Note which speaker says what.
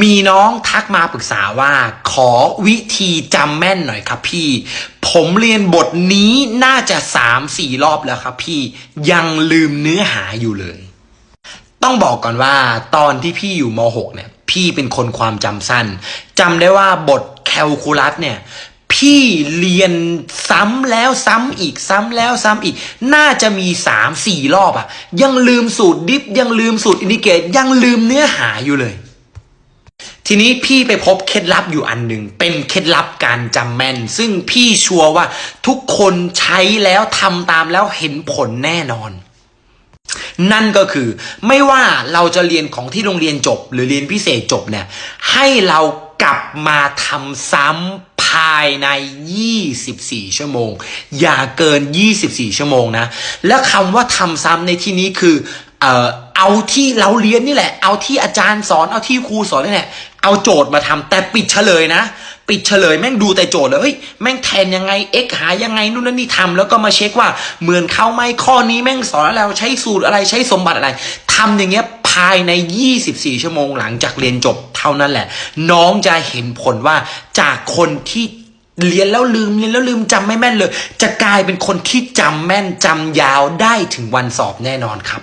Speaker 1: มีน้องทักมาปรึกษาว่าขอวิธีจำแม่นหน่อยครับพี่ ผมเรียนบทนี้น่าจะสามสี่รอบแล้วครับพี่ยังลืมเนื้อหาอยู่เลย ต้องบอกก่อนว่าตอนที่พี่อยู่ม .6 เนี่ย พี่เป็นคนความจำสั้นจำได้ว่าบทแคลคูลัสเนี่ย พี่เรียนซ้ำแล้วซ้ำอีกซ้ำแล้วซ้ำอีก น่าจะมีสามสี่รอบอะยังลืมสูตรดิฟยังลืมสูตรอินดิเกตยังลืมเนื้อหาอยู่เลย ทีนี้พี่ไปพบเคล็ดลับอยู่อันหนึ่งเป็นเคล็ดลับการจำแม่น ซึ่งพี่ชัวร์ว่าทุกคนใช้แล้วทำตามแล้วเห็นผลแน่นอน นั่นก็คือไม่ว่าเราจะเรียนของที่โรงเรียนจบ หรือเรียนพิเศษจบเนี่ยให้เรากลับมาทำซ้ำภายใน 24 ชั่วโมง อย่าเกิน 24 ชั่วโมงนะ และคำว่าทำซ้ำในที่นี้คือเอ่อ เอาที่เราเรียนนี่แหละ เอาที่อาจารย์สอน เอาที่ครูสอนนี่แหละ เอาโจทย์มาทำแต่ปิดเฉลยนะ ปิดเฉลยแม่งดูแต่โจทย์เลยเฮ้ยแม่งแทนยังไง x หายังไงนู่นนั่นนี่ทำแล้วก็มาเช็คว่าเหมือนเข้าไหมข้อนี้แม่งสอนแล้วใช้สูตรอะไรใช้สมบัติอะไรทำอย่างเงี้ยภายใน 24 ชั่วโมงหลังจากเรียนจบเท่านั้นแหละ น้องจะเห็นผลว่าจากคนที่เรียนแล้วลืมเรียนแล้วลืมจำไม่แม่นเลย จะกลายเป็นคนที่จำแม่นจำยาวได้ถึงวันสอบแน่นอนครับ